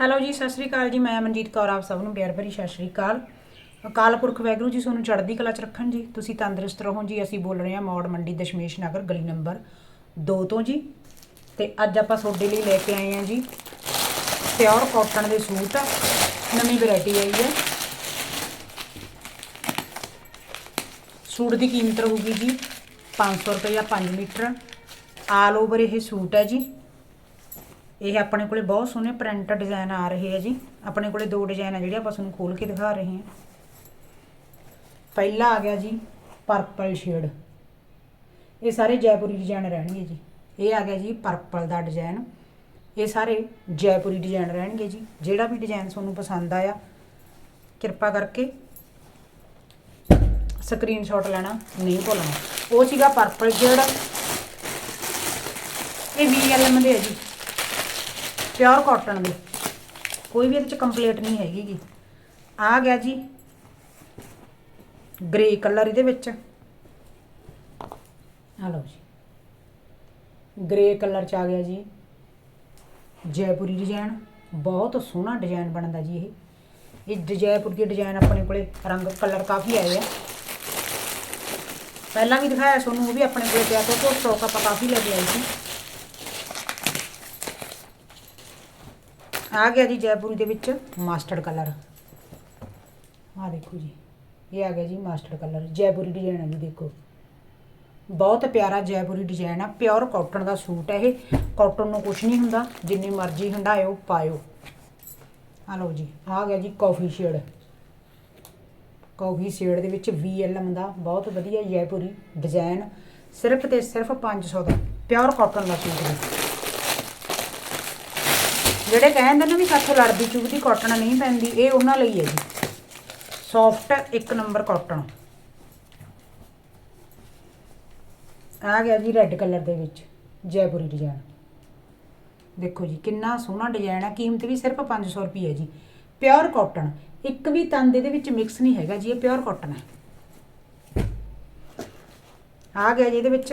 Hello ਜੀ, ਸਤਿ ਸ੍ਰੀ ਅਕਾਲ ਜੀ। ਮੈਂ ਮਨਜੀਤ ਕੌਰ, ਆਪ ਸਭ ਨੂੰ ਪਿਆਰ ਭਰੀ ਸਤਿ ਸ੍ਰੀ ਅਕਾਲ। ਅਕਾਲ ਪੁਰਖ ਵੈਗਰੂ ਜੀ ਤੁਹਾਨੂੰ ਚੜ੍ਹਦੀ ਕਲਾ ਚ ਰੱਖਣ ਜੀ। ਤੁਸੀਂ ਤੰਦਰੁਸਤ ਰਹੋ ਜੀ। ਅਸੀਂ ਬੋਲ ਰਹੇ ਹਾਂ ਮੌੜ ਮੰਡੀ ਦਸ਼ਮੇਸ਼ ਨਗਰ, ਗਲੀ ਨੰਬਰ 2 ਤੋਂ ਜੀ। ਤੇ ਅੱਜ ਆਪਾਂ ਤੁਹਾਡੇ ਲਈ ਲੈ ਕੇ ਆਏ ਹਾਂ ਜੀ, ਪਿਓਰ ਕਾਟਨ ਦੇ ਸੂਟ। ਨਵੀਂ ਵੈਰਾਈਟੀ ਆਈ ਹੈ। ਸੂਟ ਦੀ ਕੀਮਤ ਰਹੂਗੀ ਜੀ 500 ਰੁਪਏ 5 ਮੀਟਰ। ਆਲ ਓਵਰ ਇਹ ਸੂਟ ਹੈ ਜੀ। ਇਹ ਆਪਣੇ ਕੋਲੇ ਬਹੁਤ ਸੋਹਣੇ ਪ੍ਰਿੰਟ ਡਿਜ਼ਾਈਨ ਆ ਰਹੇ ਆ ਜੀ। ਆਪਣੇ ਕੋਲੇ ਦੋ ਡਿਜ਼ਾਈਨ ਆ ਜਿਹੜੇ ਆਪਾਂ ਤੁਹਾਨੂੰ ਖੋਲ ਕੇ ਦਿਖਾ ਰਹੇ ਹਾਂ। ਪਹਿਲਾ ਆ ਗਿਆ ਜੀ ਪਰਪਲ ਸ਼ੇਡ ਇਹ ਸਾਰੇ ਜੈਪੁਰੀ ਡਿਜ਼ਾਈਨ ਰਹਿਣਗੇ ਜੀ। ਇਹ ਆ ਗਿਆ ਜੀ ਪਰਪਲ ਦਾ ਡਿਜ਼ਾਈਨ ਇਹ ਸਾਰੇ ਜੈਪੁਰੀ ਡਿਜ਼ਾਈਨ ਰਹਿਣਗੇ ਜੀ। ਜਿਹੜਾ ਵੀ ਡਿਜ਼ਾਈਨ ਤੁਹਾਨੂੰ ਪਸੰਦ ਆਇਆ, ਕਿਰਪਾ ਕਰਕੇ ਸਕਰੀਨਸ਼ਾਟ ਲੈਣਾ, ਨਹੀਂ ਭੁੱਲਣਾ। ਉਹ ਸੀਗਾ ਪਰਪਲ ਸ਼ੇਡ ਇਹ ਵੀ ਵੀਐਲਐਮ ਦੇ ਹੈ ਜੀ। ਪਿਓਰ ਕਾਟਨ ਦੇ। ਕੋਈ ਵੀ ਇਹਦੇ ਚ ਕੰਪਲੀਟ ਨਹੀਂ ਹੈਗੀ ਗੀ। ਆ ਗਿਆ ਜੀ। ਗ੍ਰੇ ਕਲਰ ਇਹਦੇ ਵਿੱਚ। ਆ ਲਓ ਜੀ। ਗ੍ਰੇ ਕਲਰ ਚ ਆ ਗਿਆ ਜੀ। ਜੈਪੁਰੀ ਡਿਜ਼ਾਈਨ ਬਹੁਤ ਸੋਹਣਾ ਡਿਜ਼ਾਈਨ ਬਣਦਾ ਜੀ ਇਹ। ਇਹ ਜੈਪੁਰ ਦੇ ਡਿਜ਼ਾਈਨ ਆਪਣੇ ਕੋਲੇ ਰੰਗ ਕਲਰ ਕਾਫੀ ਆਏ ਆ। ਪਹਿਲਾਂ ਵੀ ਦਿਖਾਇਆ ਤੁਹਾਨੂੰ ਉਹ ਵੀ ਆਪਣੇ ਕੋਲੇ ਪਿਆ ਤੋਂ ਸਟਾਕ ਆਪਾਂ ਕਾਫੀ ਲੈ ਕੇ ਆਏ ਸੀ। ਆ ਗਿਆ ਜੀ ਜੈਪੁਰੀ ਦੇ ਵਿੱਚ ਮਾਸਟਰਡ ਕਲਰ। ਆ ਦੇਖੋ ਜੀ, ਇਹ ਆ ਗਿਆ ਜੀ ਮਾਸਟਰਡ ਕਲਰ, ਜੈਪੁਰੀ ਡਿਜ਼ਾਈਨ ਹੈ ਜੀ ਦੇਖੋ। ਬਹੁਤ ਪਿਆਰਾ ਜੈਪੁਰੀ ਡਿਜ਼ਾਈਨ ਆ ਪਿਓਰ ਕਾਟਨ ਦਾ ਸੂਟ ਹੈ ਇਹ। ਕਾਟਨ ਨੂੰ ਕੁਝ ਨਹੀਂ ਹੁੰਦਾ, ਜਿੰਨੀ ਮਰਜ਼ੀ ਹੰਡਾਇਓ ਪਾਇਓ। ਆ ਲਓ ਜੀ, ਆ ਗਿਆ ਜੀ ਕਾਫੀ ਸ਼ੇਡ ਕਾਫੀ ਸ਼ੇਡ ਦੇ ਵਿੱਚ VLM ਦਾ ਬਹੁਤ ਵਧੀਆ ਜੈਪੁਰੀ ਡਿਜ਼ਾਈਨ ਸਿਰਫ ਤੇ ਸਿਰਫ 500 ਦਾ ਪਿਓਰ ਕਾਟਨ ਦਾ ਸੂਟ ਹੈ ਜਿਹੜੇ ਕਹਿੰਦੇ ਨੇ ਵੀ ਸਾਥੋਂ ਲੜਦੀ ਚੁਗਦੀ ਕਾਟਨ ਨਹੀਂ ਪੈਂਦੀ, ਇਹ ਉਹਨਾਂ ਲਈ ਹੈ ਜੀ। ਸੌਫਟ ਇੱਕ ਨੰਬਰ ਕਾਟਨ ਆ ਗਿਆ ਜੀ ਰੈੱਡ ਕਲਰ ਦੇ ਵਿੱਚ, ਜੈਪੁਰੀ ਡਿਜ਼ਾਈਨ ਦੇਖੋ ਜੀ, ਕਿੰਨਾ ਸੋਹਣਾ ਡਿਜ਼ਾਈਨ ਹੈ ਕੀਮਤ ਵੀ ਸਿਰਫ 500 ਰੁਪਏ ਹੈ ਜੀ। ਪਿਓਰ ਕਾਟਨ ਇੱਕ ਵੀ ਤੰਦ ਇਹਦੇ ਵਿੱਚ ਮਿਕਸ ਨਹੀਂ ਹੈਗਾ ਜੀ, ਇਹ ਪਿਓਰ ਕਾਟਨ ਹੈ। ਆ ਗਿਆ ਜੀ ਇਹਦੇ ਵਿੱਚ,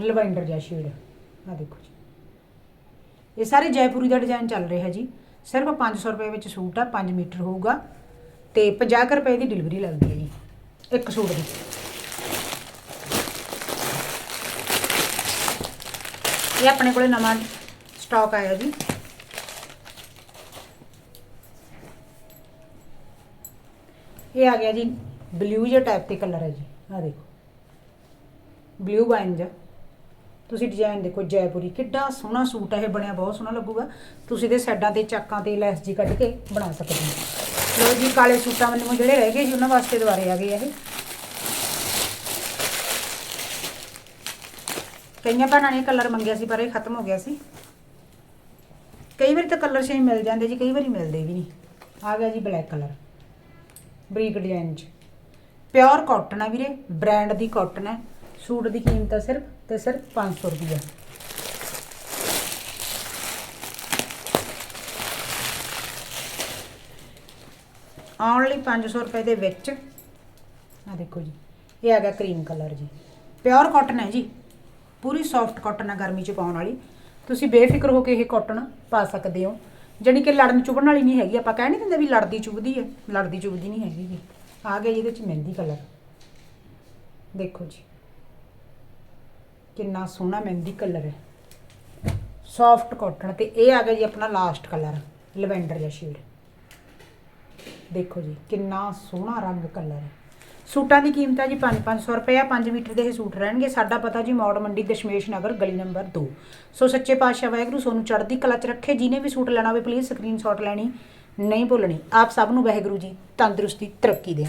ਲਵੈਂਡਰ ਜਿਹਾ ਸ਼ੇਡ ਆ ਦੇਖੋ ਜੀ। ਇਹ ਸਾਰੇ ਜੈਪੁਰੀ ਦਾ ਡਿਜ਼ਾਈਨ ਚੱਲ ਰਿਹਾ ਜੀ। ਸਿਰਫ 500 ਰੁਪਏ ਵਿੱਚ ਸੂਟ ਆ 5 ਮੀਟਰ ਹੋਊਗਾ। ਤੇ 50 ਰੁਪਏ ਦੀ ਡਿਲੀਵਰੀ ਲੱਗਦੀ ਹੈ ਜੀ, ਇੱਕ ਸੂਟ ਦੀ। ਇਹ ਆਪਣੇ ਕੋਲੇ ਨਵਾਂ ਸਟਾਕ ਆਇਆ ਜੀ। ਇਹ ਆ ਗਿਆ ਜੀ ਬਲੂ ਜਿਹਾ ਟਾਈਪ ਤੇ ਕਲਰ ਹੈ ਜੀ ਆ ਦੇਖੋ। ਬਲੂ ਵਾਈਨ ਜਿਹਾ ਤੁਸੀਂ ਡਿਜ਼ਾਈਨ ਦੇਖੋ, ਜੈਪੁਰੀ ਕਿੱਡਾ ਸੋਹਣਾ ਸੂਟ ਹੈ ਇਹ ਬਣਿਆ ਬਹੁਤ ਸੋਹਣਾ ਲੱਗੂਗਾ। ਤੁਸੀਂ ਇਹਦੇ ਸਾਈਡਾਂ ਤੇ ਚੱਕਾਂ ਤੇ ਲੈਸ ਜੀ ਕੱਢ ਕੇ ਬਣਾ ਸਕਦੇ ਹੋ। ਲੋ ਜੀ, ਕਾਲੇ ਸੂਟਾਂ ਮੈਨੂੰ ਜਿਹੜੇ ਰਹਿ ਗਏ ਜੀ, ਉਹਨਾਂ ਵਾਸਤੇ ਦੁਬਾਰੇ ਆ ਗਏ ਇਹ। ਕਈਆਂ ਭੈਣਾਂ ਨੇ ਕਲਰ ਮੰਗਿਆ ਸੀ, ਪਰ ਇਹ ਖਤਮ ਹੋ ਗਿਆ ਸੀ। ਕਈ ਵਾਰੀ ਤਾਂ ਕਲਰ ਸੇਮ ਮਿਲ ਜਾਂਦੇ ਜੀ, ਕਈ ਵਾਰੀ ਮਿਲਦੇ ਵੀ ਨਹੀਂ। ਆ ਗਿਆ ਜੀ ਬਲੈਕ ਕਲਰ ਬਰੀਕ ਡਿਜ਼ਾਈਨ 'ਚ। ਪਿਓਰ ਕਾਟਨ ਆ ਵੀਰੇ ਬ੍ਰਾਂਡ ਦੀ ਕਾਟਨ ਹੈ। ਸੂਟ ਦੀ ਕੀਮਤ ਹੈ ਸਿਰਫ ਤੇ ਸਿਰਫ 500 ਰੁਪਏ ਓਨਲੀ 500 ਰੁਪਏ ਦੇ ਵਿੱਚ ਆ ਦੇਖੋ ਜੀ, ਇਹ ਆ ਗਿਆ ਕਰੀਮ ਕਲਰ ਜੀ। ਪਿਓਰ ਕਾਟਨ ਹੈ ਜੀ, ਪੂਰੀ ਸੌਫਟ ਕਾਟਨ ਹੈ ਗਰਮੀ ਚ ਪਾਉਣ ਵਾਲੀ। ਤੁਸੀਂ ਬੇਫਿਕਰ ਹੋ ਕੇ ਇਹ ਕਾਟਨ ਪਾ ਸਕਦੇ ਹੋ। ਜਾਣੀ ਕਿ ਲੜਨ ਚੁਭਣ ਵਾਲੀ ਨਹੀਂ ਹੈਗੀ, ਆਪਾਂ ਕਹਿ ਨਹੀਂ ਦਿੰਦੇ ਵੀ ਲੜਦੀ ਚੁਭਦੀ ਹੈ, ਲੜਦੀ ਚੁਭਦੀ ਨਹੀਂ ਹੈਗੀ ਜੀ। ਆ ਗਿਆ ਜੀ ਇਹਦੇ ਚ ਮਹਿੰਦੀ ਕਲਰ। ਦੇਖੋ ਜੀ। ਕਿੰਨਾ ਸੋਹਣਾ ਮਹਿੰਦੀ ਕਲਰ ਹੈ। ਸੌਫਟ ਕਾਟਨ ਤੇ ਇਹ ਆ ਗਿਆ ਜੀ ਆਪਣਾ ਲਾਸਟ ਕਲਰ ਲਵੈਂਡਰ ਜਿਹਾ ਸ਼ੇਡ ਦੇਖੋ ਜੀ, ਕਿੰਨਾ ਸੋਹਣਾ ਰੰਗ ਕਲਰ ਹੈ। ਸੂਟਾਂ ਦੀ ਕੀਮਤ ਹੈ ਜੀ 5-500 ਰੁਪਏ ਆ 5 ਮੀਟਰ ਦੇ ਇਹ ਸੂਟ ਰਹਿਣਗੇ। ਸਾਡਾ ਪਤਾ ਜੀ ਮੌੜ ਮੰਡੀ ਦਸ਼ਮੇਸ਼ ਨਗਰ, ਗਲੀ ਨੰਬਰ 2 ਸੋ ਸੱਚੇ ਪਾਤਸ਼ਾਹ ਵਾਹਿਗੁਰੂ, ਸੋਨੂੰ ਚੜ੍ਹਦੀ ਕਲਾ ਚ ਰੱਖੇ। ਜਿਹਨੇ ਵੀ ਸੂਟ ਲੈਣਾ ਹੋਵੇ ਪਲੀਜ਼ ਸਕਰੀਨਸ਼ਾਟ ਲੈਣੀ, ਨਹੀਂ ਭੁੱਲਣੀ। ਆਪ ਸਭ ਨੂੰ ਵਾਹਿਗੁਰੂ ਜੀ ਤੰਦਰੁਸਤੀ, ਤਰੱਕੀ ਦੇ